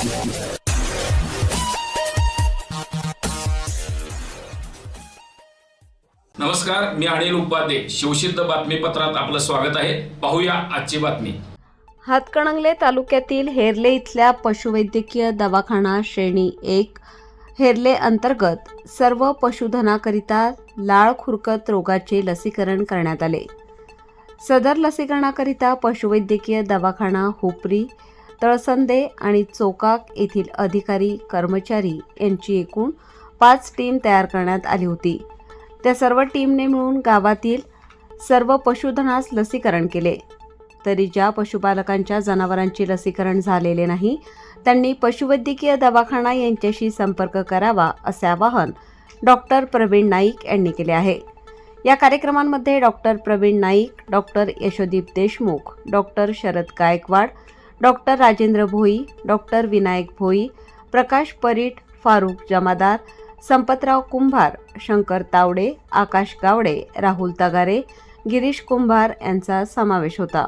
नमस्कार मी अनिल उपाध्ये. शिवसिद्ध बातमीपत्रात आपलं स्वागत आहे. पाहूया आजची बातमी. हातकणंगले तालुक्यातील हेरले इथल्या पशुवैद्यकीय दवाखाना श्रेणी एक हेरले अंतर्गत सर्व पशुधनाकरिता लाळ खुरकत रोगाचे लसीकरण करण्यात आले. सदर लसीकरणाकरिता पशुवैद्यकीय दवाखाना हुपरी तळसंदे आणि चोकाक येथील अधिकारी कर्मचारी यांची एकूण पाच टीम तयार करण्यात आली होती. त्या सर्व टीमने मिळून गावातील सर्व पशुधनास लसीकरण केले. तरी ज्या पशुपालकांच्या जनावरांचे लसीकरण झालेले नाही त्यांनी पशुवैद्यकीय दवाखाना यांच्याशी संपर्क करावा असे आवाहन डॉक्टर प्रवीण नाईक यांनी केले आहे. या कार्यक्रमांमध्ये doctor Pravin Naik doctor Yashodeep Deshmukh doctor Sharad Gaikwad doctor Rajendra Bhoi doctor Vinayak Bhoi Prakash Parit Farukh Jamadar Sampatrao Kumbhar Shankar Tawde Akash Gawade Rahul Tagare Girish Kumbhar यांचा समावेश होता.